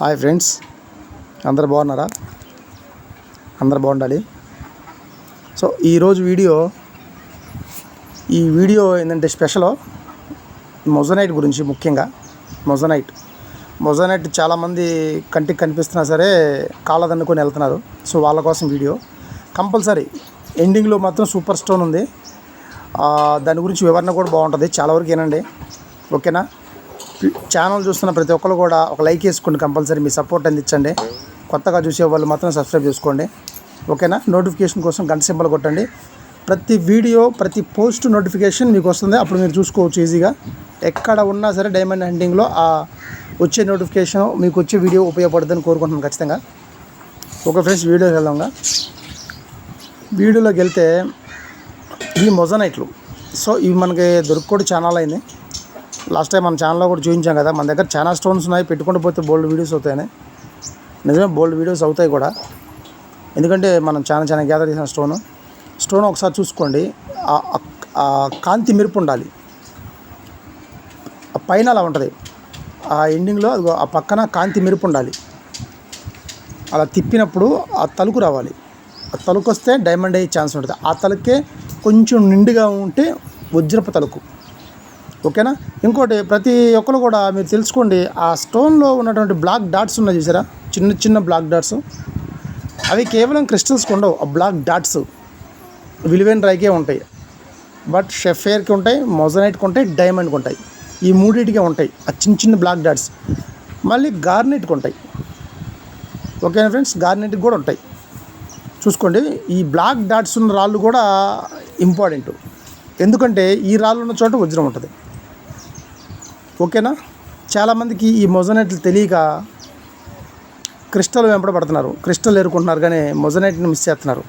Hi friends అందరు బాగున్నారా? అందరు బాగుండాలి. సో ఈరోజు వీడియో ఈ వీడియో ఏంటంటే స్పెషల్ మొజనైట్ గురించి ముఖ్యంగా మొజనైట్. మొజనైట్ చాలామంది కంటికి కనిపిస్తున్నా సరే కాళ్ళదన్నుకొని వెళ్తున్నారు. సో వాళ్ళ కోసం వీడియో. కంపల్సరీ ఎండింగ్లో మాత్రం సూపర్ స్టోన్ ఉంది. దాని గురించి వివరణ కూడా బాగుంటుంది. చాలా వరకు ఏనండి ఓకేనా? ఛానల్ చూస్తున్న ప్రతి ఒక్కరు కూడా ఒక లైక్ వేసుకోండి కంపల్సరీ మీ సపోర్ట్ అందించండి కొత్తగా చూసే వాళ్ళు మాత్రం సబ్స్క్రైబ్ చేసుకోండి. ఓకేనా? నోటిఫికేషన్ కోసం గంట సింబల్ కొట్టండి. ప్రతి వీడియో ప్రతి పోస్ట్ నోటిఫికేషన్ మీకు వస్తుంది. అప్పుడు మీరు చూసుకోవచ్చు ఈజీగా. ఎక్కడ ఉన్నా సరే డైమండ్ హంటింగ్లో ఆ వచ్చే నోటిఫికేషన్ మీకు వచ్చే వీడియో ఉపయోగపడుతుందని కోరుకుంటున్నాను ఖచ్చితంగా. ఒక ఫ్రెండ్స్ వీడియోకి వెళ్దాంగా. వీడియోలోకి వెళ్తే ఈ మొజనైట్లు. సో ఇవి మనకి దొరుకుకోడు ఛానల్ అయింది. లాస్ట్ టైం మన ఛానల్లో కూడా చూపించాం కదా మన దగ్గర చాలా స్టోన్స్ ఉన్నాయి పెట్టుకుంటూ పోతే బోల్డ్ వీడియోస్ అవుతాయని. నిజమే బోల్డ్ వీడియోస్ అవుతాయి కూడా. ఎందుకంటే మనం చాలా చాలా గ్యాదర్ చేసిన స్టోను స్టోన్ ఒకసారి చూసుకోండి. కాంతి మెరుపు ఉండాలి. ఆ పైన అలా ఉంటుంది. ఆ ఎండింగ్లో అది ఆ పక్కన కాంతి మెరుపు ఉండాలి. అలా తిప్పినప్పుడు ఆ తలుకు రావాలి. ఆ తలుకు వస్తే డైమండ్ అయ్యే ఛాన్స్ ఉంటుంది. ఆ తలుకే కొంచెం నిండుగా ఉంటే వజ్రపు తలుకు. ఓకేనా? ఇంకోటి ప్రతి ఒక్కరు కూడా మీరు తెలుసుకోండి ఆ స్టోన్లో ఉన్నటువంటి బ్లాక్ డాట్స్ ఉన్నాయి చూసారా? చిన్న చిన్న బ్లాక్ డాట్స్. అవి కేవలం క్రిస్టల్స్కి ఉండవు ఆ బ్లాక్ డాట్స్. విలువైన రాయికే ఉంటాయి. బట్ షెఫేర్కి ఉంటాయి మొజనైట్కి ఉంటాయి డైమండ్కి ఉంటాయి. ఈ మూడింటికే ఉంటాయి ఆ చిన్న చిన్న బ్లాక్ డాట్స్. మళ్ళీ గార్నెట్కి ఉంటాయి. ఓకేనా ఫ్రెండ్స్? గార్నెట్కి కూడా ఉంటాయి. చూసుకోండి ఈ బ్లాక్ డాట్స్ ఉన్న రాళ్ళు కూడా ఇంపార్టెంట్. ఎందుకంటే ఈ రాళ్ళు ఉన్న చోట వజ్రం ఉంటుంది. ఓకేనా? చాలామందికి ఈ మొజనైట్లు తెలియక క్రిస్టల్ వెంబడ పడుతున్నారు క్రిస్టల్ ఎరుకుంటున్నారు కానీ మొజనైట్ని మిస్ చేస్తున్నారు.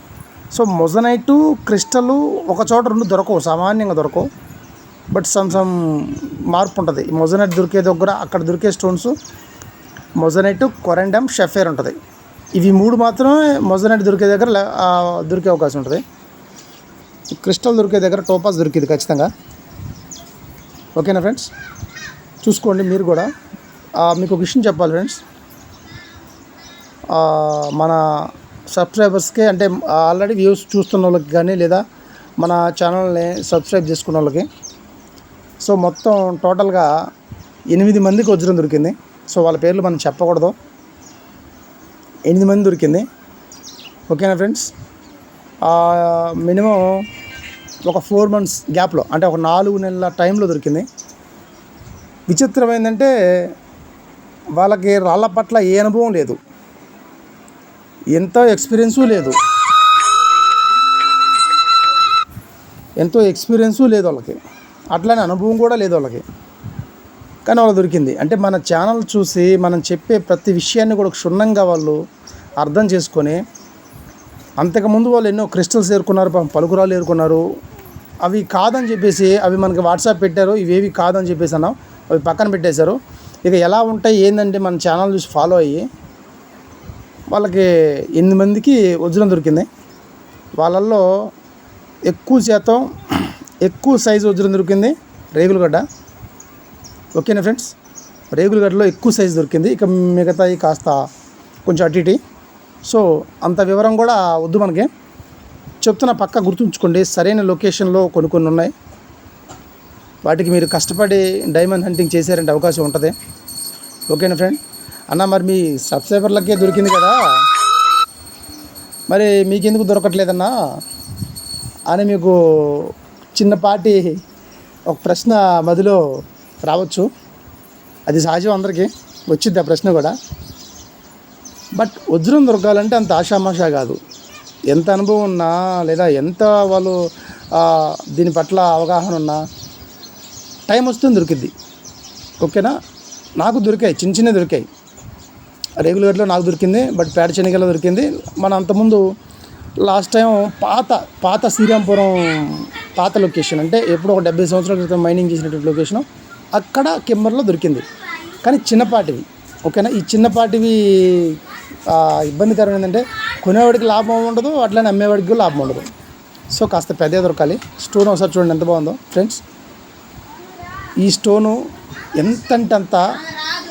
సో మొజనైటు క్రిస్టల్ ఒక చోట రెండు దొరకవు సామాన్యంగా దొరకవు. బట్ సమ్ సమ్ మార్పు ఉంటుంది మొజనైట్ దొరికే దగ్గర అక్కడ దొరికే స్టోన్స్ మొజనైట్ కొరెండమ్ షెఫేర్ ఉంటుంది. ఇవి మూడు మాత్రమే మొజనైట్ దొరికే దగ్గర దొరికే అవకాశం ఉంటుంది. క్రిస్టల్ దొరికే దగ్గర టోపాస్ దొరికింది ఖచ్చితంగా. ఓకేనా ఫ్రెండ్స్? చూసుకోండి మీరు కూడా. మీకు ఒక విషయం చెప్పాలి ఫ్రెండ్స్. మన సబ్స్క్రైబర్స్కే అంటే ఆల్రెడీ వ్యూస్ చూస్తున్న వాళ్ళకి కానీ లేదా మన ఛానల్ని సబ్స్క్రైబ్ చేసుకున్న వాళ్ళకి. సో మొత్తం టోటల్గా ఎనిమిది మందికి వజ్రం దొరికింది. సో వాళ్ళ పేర్లు మనం చెప్పకూడదు. ఎనిమిది మంది దొరికింది. ఓకేనా ఫ్రెండ్స్? మినిమం ఒక ఫోర్ మంత్స్ గ్యాప్లో అంటే ఒక నాలుగు నెలల టైంలో దొరికింది. విచిత్రం ఏంటంటే వాళ్ళకి రాళ్ళ పట్ల ఏ అనుభవం లేదు. ఎంతో ఎక్స్పీరియన్సు లేదు. ఎంతో ఎక్స్పీరియన్సు లేదు వాళ్ళకి. అట్లానే అనుభవం కూడా లేదు వాళ్ళకి. కానీ వాళ్ళు దొరికింది. అంటే మన ఛానల్ చూసి మనం చెప్పే ప్రతి విషయాన్ని కూడా క్షుణ్ణంగా వాళ్ళు అర్థం చేసుకొని అంతకుముందు వాళ్ళు ఎన్నో క్రిస్టల్స్ ఏరుకున్నారు పలుకురాలు ఏరుకున్నారు. అవి కాదని చెప్పేసి అవి మనకి వాట్సాప్ పెట్టారు ఇవేవి కాదని చెప్పేసి అన్నాం. అవి పక్కన పెట్టేశారు. ఇక ఎలా ఉంటాయి ఏంటంటే మన ఛానల్ చూసి ఫాలో అయ్యి వాళ్ళకి ఎనిమిది మందికి వజ్రం దొరికింది. వాళ్ళల్లో ఎక్కువ శాతం ఎక్కువ సైజు వజ్రం దొరికింది రేగులగడ్డ. ఓకేనా ఫ్రెండ్స్? రేగులగడ్డలో ఎక్కువ సైజు దొరికింది. ఇక మిగతాయి కాస్త కొంచెం అటు ఇటు. సో అంత వివరం కూడా వద్దు మనకి. చెప్తున్న పక్క గుర్తుంచుకోండి. సరైన లొకేషన్లో కొన్ని కొన్ని ఉన్నాయి. వాటికి మీరు కష్టపడి డైమండ్ హంటింగ్ చేశారంటే అవకాశం ఉంటుంది. ఓకేనా ఫ్రెండ్? అన్న మరి మీ సబ్స్క్రైబర్లకే దొరికింది కదా? మరి మీకెందుకు దొరకట్లేదన్నా? అని మీకు చిన్నపాటి ఒక ప్రశ్న మదిలో రావచ్చు. అది సహజం అందరికీ. వచ్చింది ఆ ప్రశ్న కూడా. బట్ వజ్రం దొరకాలంటే అంత ఆషామాషా కాదు. ఎంత అనుభవం ఉన్నా లేదా ఎంత వాళ్ళు దీని పట్ల అవగాహన ఉన్నా టైం వస్తుంది దొరికిద్ది. ఓకేనా? నాకు దొరికాయి చిన్న చిన్న దొరికాయి. రెగ్యులర్లో నాకు దొరికింది బట్ పేడ చెనిగల దొరికింది. మన అంతకుముందు లాస్ట్ టైం పాత పాత శ్రీరాంపురం పాత లొకేషన్ అంటే ఎప్పుడో ఒక డెబ్బై సంవత్సరాల క్రితం మైనింగ్ చేసినటువంటి లొకేషన్ అక్కడ కిమ్మర్లో దొరికింది. కానీ చిన్నపాటివి ఓకేనా? ఈ చిన్నపాటివి ఇబ్బందికరం ఏంటంటే కొనేవాడికి లాభం ఉండదు అట్లనే అమ్మేవాడికి లాభం ఉండదు. సో కాస్త పెద్దగా దొరకాలి. స్టోన్ ఒకసారి చూడండి ఎంత బాగుందో ఫ్రెండ్స్ ఈ స్టోను ఎంతంటే అంత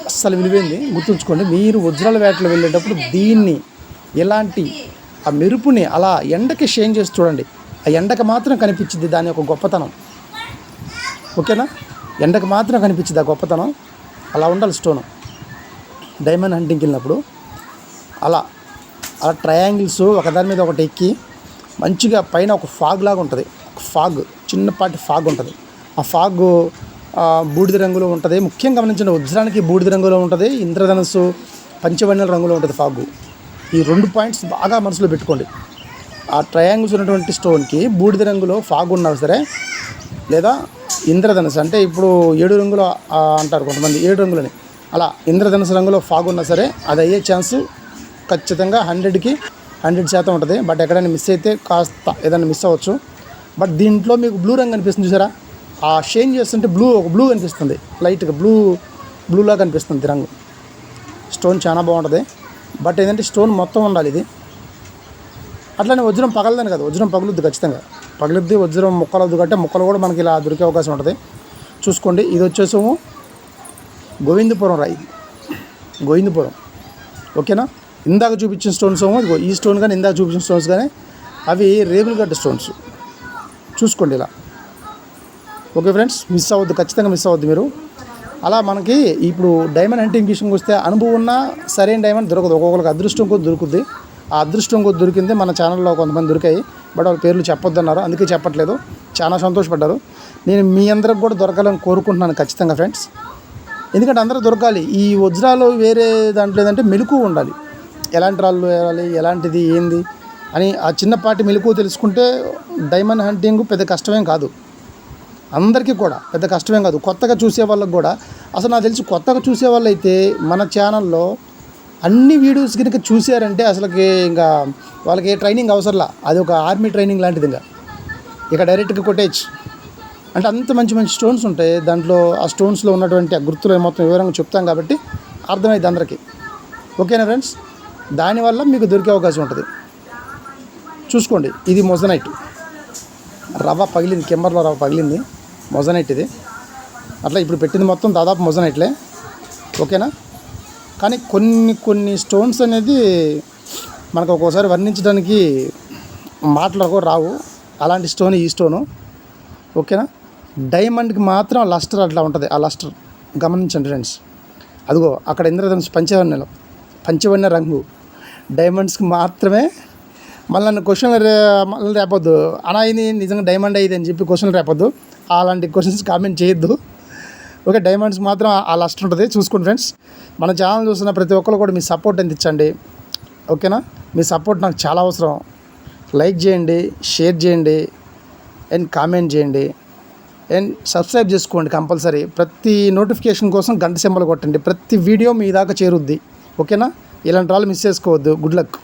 అస్సలు విలువైంది గుర్తుంచుకోండి. మీరు వజ్రాల వేటలో వెళ్ళేటప్పుడు దీన్ని ఎలాంటి ఆ మెరుపుని అలా ఎండకి షేన్ చేసి చూడండి. ఆ ఎండకు మాత్రం కనిపించింది దాని యొక్క గొప్పతనం. ఓకేనా? ఎండకు మాత్రం కనిపించింది ఆ గొప్పతనం. అలా ఉండాలి స్టోను. డైమండ్ హంటింగ్కి వెళ్ళినప్పుడు అలా అలా ట్రయాంగిల్స్ ఒకదాని మీద ఒకటి ఎక్కి మంచిగా పైన ఒక ఫాగ్ లాగా ఉంటుంది. ఒక ఫాగ్ చిన్నపాటి ఫాగ్ ఉంటుంది. ఆ ఫాగ్ బూడిద రంగులో ఉంటుంది. ముఖ్యంగా గమనించిన వజ్రానికి బూడిద రంగులో ఉంటుంది. ఇంద్రధనస్సు పంచవర్ణల రంగులో ఉంటుంది ఫాగు. ఈ రెండు పాయింట్స్ బాగా మనసులో పెట్టుకోండి. ఆ ట్రయాంగిల్స్ ఉన్నటువంటి స్టోన్కి బూడిద రంగులో ఫాగ్ ఉన్నా సరే లేదా ఇంద్రధనుసు అంటే ఇప్పుడు ఏడు రంగులు అంటారు కొంతమంది ఏడు రంగులని. అలా ఇంద్రధనుసు రంగులో ఫాగ్ ఉన్నా సరే అది అయ్యే ఛాన్స్ ఖచ్చితంగా హండ్రెడ్కి హండ్రెడ్ శాతం ఉంటుంది. బట్ ఎక్కడైనా మిస్ అయితే కాస్త ఏదైనా మిస్ అవ్వచ్చు. బట్ దీంట్లో మీకు బ్లూ రంగు అనిపిస్తుంది చూసారా? ఆ షేన్ చేస్తుంటే బ్లూ ఒక బ్లూ కనిపిస్తుంది. లైట్గా బ్లూ బ్లూలా కనిపిస్తుంది రంగు. స్టోన్ చాలా బాగుంటుంది. బట్ ఏంటంటే స్టోన్ మొత్తం ఉండాలి ఇది. అట్లనే వజ్రం పగలదని కదా. వజ్రం పగులుద్ది ఖచ్చితంగా. పగులుద్ది వజ్రం ముక్కలు వద్దు కంటే ముక్కలు కూడా మనకి ఇలా దొరికే అవకాశం ఉంటుంది. చూసుకోండి. ఇది వచ్చేసేమో గోవిందపురం రాయి. ఇది గోవిందపురం. ఓకేనా? ఇందాక చూపించిన స్టోన్స్ ఏమో? ఈ స్టోన్ కానీ ఇందాక చూపించిన స్టోన్స్ కానీ అవి రేగులు గడ్డ స్టోన్స్. చూసుకోండి ఇలా. ఓకే ఫ్రెండ్స్ మిస్ అవ్వద్దు ఖచ్చితంగా మిస్ అవ్వద్దు మీరు. అలా మనకి ఇప్పుడు డైమండ్ హంటింగ్ విషయంకి వస్తే అనుభవం ఉన్న సరైన డైమండ్ దొరకదు. ఒక్కొక్కరికి అదృష్టం కూడా దొరుకుద్ది. ఆ అదృష్టం కూడా దొరికింది మన ఛానల్లో కొంతమంది దొరికాయి. బట్ వాళ్ళ పేర్లు చెప్పొద్దన్నారు. అందుకే చెప్పట్లేదు. చాలా సంతోషపడ్డారు. నేను మీ అందరికి కూడా దొరకాలని కోరుకుంటున్నాను ఖచ్చితంగా ఫ్రెండ్స్. ఎందుకంటే అందరూ దొరకాలి. ఈ వజ్రాలు వేరే దాంట్లో ఏంటంటే మెలకు ఉండాలి. ఎలాంటి రాళ్ళు వేయాలి ఎలాంటిది ఏంది అని ఆ చిన్నపాటి మెలకు తెలుసుకుంటే డైమండ్ హంటింగ్ పెద్ద కష్టమేం కాదు. అందరికీ కూడా పెద్ద కష్టమేం కాదు. కొత్తగా చూసే వాళ్ళకి కూడా. అసలు నాకు తెలిసి కొత్తగా చూసే వాళ్ళు అయితే మన ఛానల్లో అన్ని వీడియోస్ కనుక చూసారంటే అసలుకి ఇంకా వాళ్ళకి ట్రైనింగ్ అవసరంలా? అది ఒక ఆర్మీ ట్రైనింగ్ లాంటిది ఇంకా. ఇక డైరెక్ట్గా కొట్టేయచ్చు. అంటే అంత మంచి మంచి స్టోన్స్ ఉంటాయి. దాంట్లో ఆ స్టోన్స్లో ఉన్నటువంటి ఆ గుర్తులు మొత్తం వివరంగా చెప్తాం కాబట్టి అర్థమైంది అందరికీ. ఓకేనా ఫ్రెండ్స్? దానివల్ల మీకు దొరికే అవకాశం ఉంటుంది. చూసుకోండి. ఇది మొజనైట్. రవ్వ పగిలింది. కెంబర్లో రవ్వ పగిలింది. మొజనైట్ ఇది. అట్లా ఇప్పుడు పెట్టింది మొత్తం దాదాపు మొజనైట్లే. ఓకేనా? కానీ కొన్ని కొన్ని స్టోన్స్ అనేది మనకు ఒక్కోసారి వర్ణించడానికి మాటలు రావు. అలాంటి స్టోన్ ఈ స్టోను. ఓకేనా? డైమండ్కి మాత్రం లస్టర్ అట్లా ఉంటుంది. ఆ లస్టర్. గమనించండి ఫ్రెండ్స్. అదిగో అక్కడ ఇంద్రధనుష్ పంచవర్ణలో. పంచవర్ణ రంగు. డైమండ్స్కి మాత్రమే మళ్ళీ నన్ను క్వశ్చన్లు రే మళ్ళీ రేపొద్దు. అనా ఇది నిజంగా డైమండ్ అయ్యింది అని చెప్పి క్వశ్చన్లు రేపొద్దు. అలాంటి క్వశ్చన్స్ కామెంట్ చేయొద్దు. ఓకే డైమండ్స్ మాత్రం ఆ లస్ట్ ఉంటుంది. చూసుకోండి ఫ్రెండ్స్ మన ఛానల్ చూస్తున్న ప్రతి ఒక్కరు కూడా మీ సపోర్ట్ ఎంత ఇచ్చండి. ఓకేనా మీ సపోర్ట్ నాకు చాలా అవసరం. లైక్ చేయండి షేర్ చేయండి అండ్ కామెంట్ చేయండి. అండ్ సబ్స్క్రైబ్ చేసుకోండి కంపల్సరీ ప్రతి నోటిఫికేషన్ కోసం గంట సింబల్ కొట్టండి. ప్రతి వీడియో మీ దాకా చేరుద్ది. ఓకేనా ఇలాంటి వాళ్ళు మిస్ చేసుకోవద్దు. Good luck